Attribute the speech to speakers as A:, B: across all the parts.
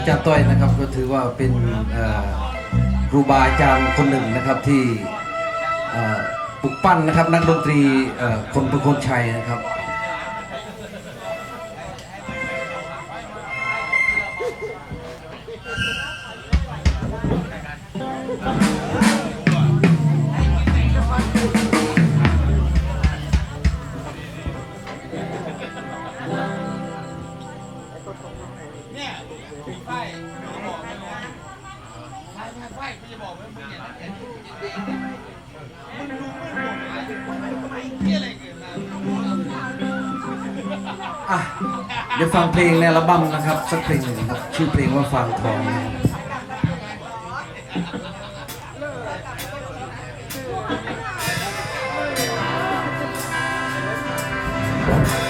A: อาจารย์ต้อยนะครับก็ถือว่าเป็นครูบาอาจารย์คนหนึ่งนะครับที่ปลุกปั้นนะครับนักดนตรีคนเป็นคนชัยนะครับ ดี๋ยวฟังเพลงในอัลบั้มนะครับ สักเพลงหนึ่งครับ ชื่อเพลงว่าฟางทองนะครับ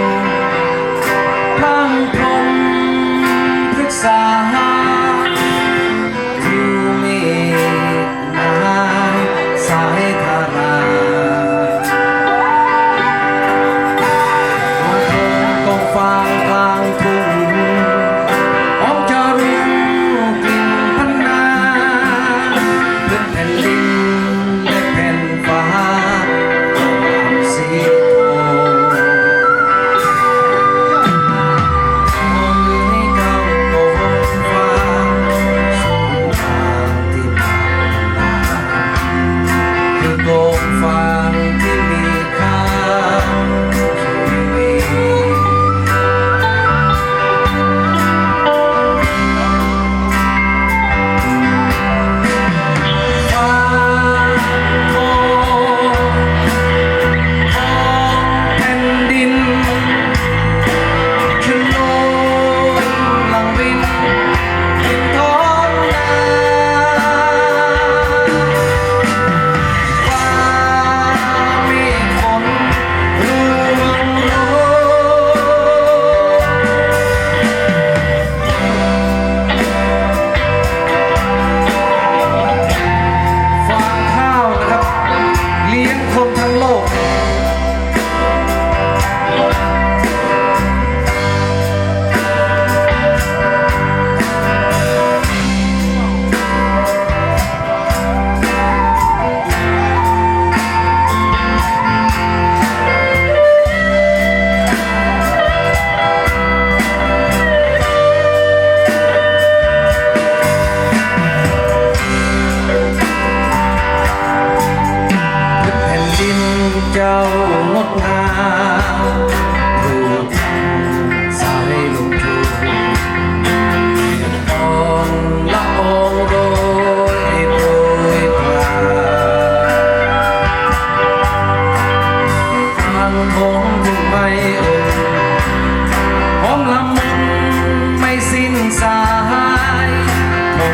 A: คือ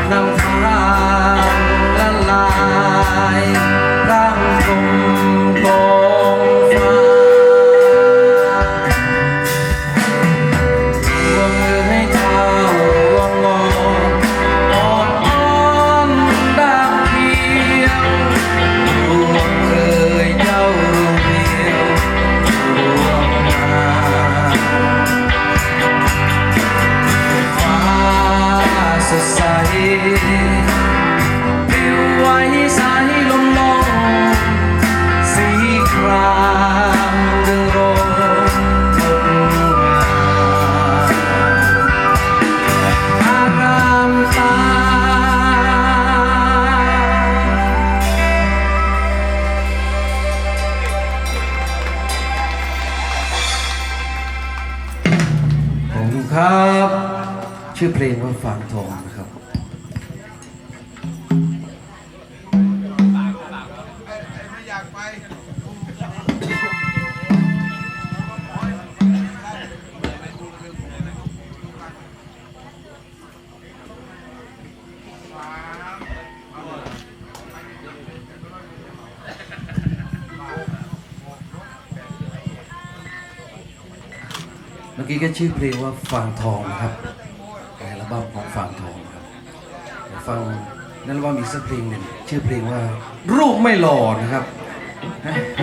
A: 浪花。 ครับ ชื่อเพลงว่าฟางทอง อกี้ก็ชื่อเพลงว่าฟางทองนะครับในอัลบั้มของฟางทองครับฟังในอัลบั้มอีกสักเพลงหนึ่งชื่อเพลงว่า รูปไม่หล่อนะครับ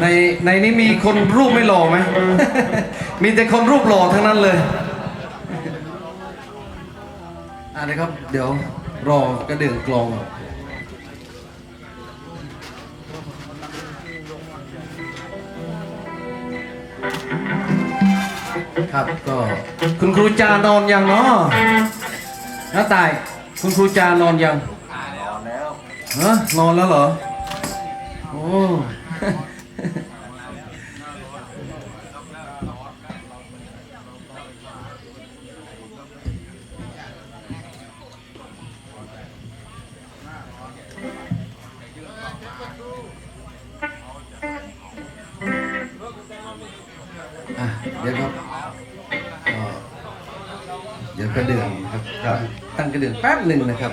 A: ในในนี้มีคนรูปไม่หล่อไหม มีแต่คนรูปหล่อทั้งนั้นเลยอ่านะครับ เดี๋ยวรอกระเดื่องกลอง ครับก็คุณครูจานอนยังเนาะน้าตาย คุณครูจานอนยัง
B: นอนแล้ว
A: ฮะนอนแล้วเหรอโอ้อะเดี๋ยวครับ กระเดื่องครับตั้งกระเดื่องแป๊บหนึ่งนะครับ